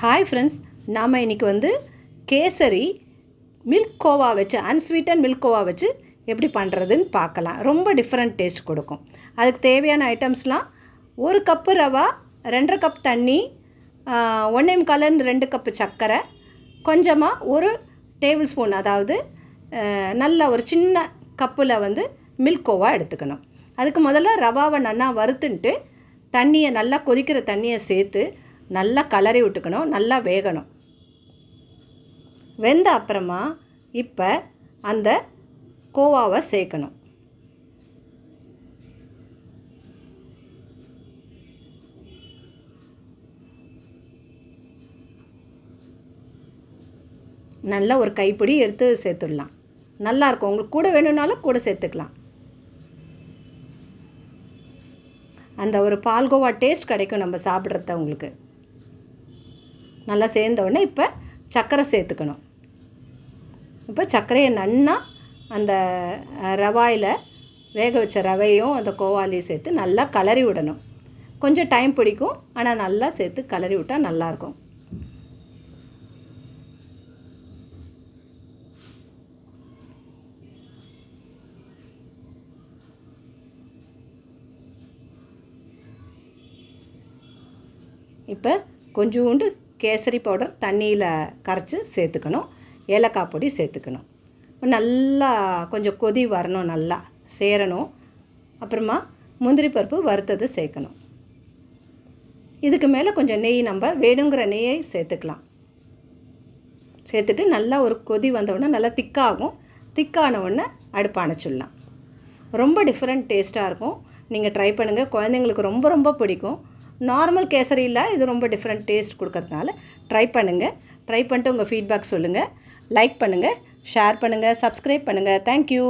Hi friends நாம் இன்றைக்கி வந்து கேசரி மில்க் கோவா வச்சு அன்ஸ்வீட்டன் மில்க் கோவா வச்சு எப்படி பண்ணுறதுன்னு பார்க்கலாம். ரொம்ப டிஃப்ரெண்ட் டேஸ்ட் கொடுக்கும். அதுக்கு தேவையான ஐட்டம்ஸ்லாம் ஒரு கப்பு ரவா ரெண்டரை கப் தண்ணி ஒன்றே முக்காலன் ரெண்டு கப்பு சர்க்கரை கொஞ்சமாக ஒரு டேபிள் ஸ்பூன் அதாவது நல்ல ஒரு சின்ன கப்பில் வந்து மில்க் கோவா எடுத்துக்கணும். அதுக்கு முதல்ல ரவாவை நல்லா வறுத்துன்ட்டு தண்ணியை நல்லா கொதிக்கிற தண்ணியை சேர்த்து நல்லா கலரி விட்டுக்கணும் நல்லா வேகணும். வெந்த அப்புறமா இப்போ அந்த கோவாவை சேர்க்கணும். நல்லா ஒரு கைப்பிடி எடுத்து சேர்த்துடலாம். நல்லாயிருக்கும் உங்களுக்கு கூட வேணும்னாலும் கூட சேர்த்துக்கலாம். அந்த ஒரு பால்கோவா டேஸ்ட் கிடைக்கும் நம்ம சாப்பிட்றத உங்களுக்கு. நல்லா சேர்ந்த உடனே இப்போ சர்க்கரை சேர்த்துக்கணும். இப்போ சர்க்கரையை நன்னா அந்த ரவாயில் வேக வச்ச ரவையும் அந்த கோவாலையும் சேர்த்து நல்லா கலரி விடணும். கொஞ்சம் டைம் பிடிக்கும் ஆனால் நல்லா சேர்த்து கலரி விட்டால் நல்லாயிருக்கும். இப்போ கொஞ்சோண்டு கேசரி பவுடர் தண்ணியில் கரைச்சி சேர்த்துக்கணும். ஏலக்காய் பொடி சேர்த்துக்கணும். நல்லா கொஞ்சம் கொதி வரணும் நல்லா சேரணும். அப்புறமா முந்திரி பருப்பு வறுத்தது சேர்க்கணும். இதுக்கு மேலே கொஞ்சம் நெய் நம்ம வேணுங்கிற நெய்யை சேர்த்துக்கலாம். சேர்த்துட்டு நல்லா ஒரு கொதி வந்தவுடனே நல்லா திக்காகும். திக்கான உடனே அடுப்பு அணைச்சிடலாம். ரொம்ப டிஃப்ரெண்ட் டேஸ்ட்டாக இருக்கும். நீங்கள் ட்ரை பண்ணுங்கள் குழந்தைங்களுக்கு ரொம்ப ரொம்ப பிடிக்கும். நார்மல் கேசரியில் இது ரொம்ப டிஃப்ரெண்ட் டேஸ்ட் கொடுக்கறதுனால ட்ரை பண்ணுங்கள் ட்ரை பண்ணிட்டு உங்கள் ஃபீட்பேக் சொல்லுங்கள் லைக் பண்ணுங்கள் ஷேர் பண்ணுங்கள் சப்ஸ்கிரைப் பண்ணுங்கள் தேங்க்யூ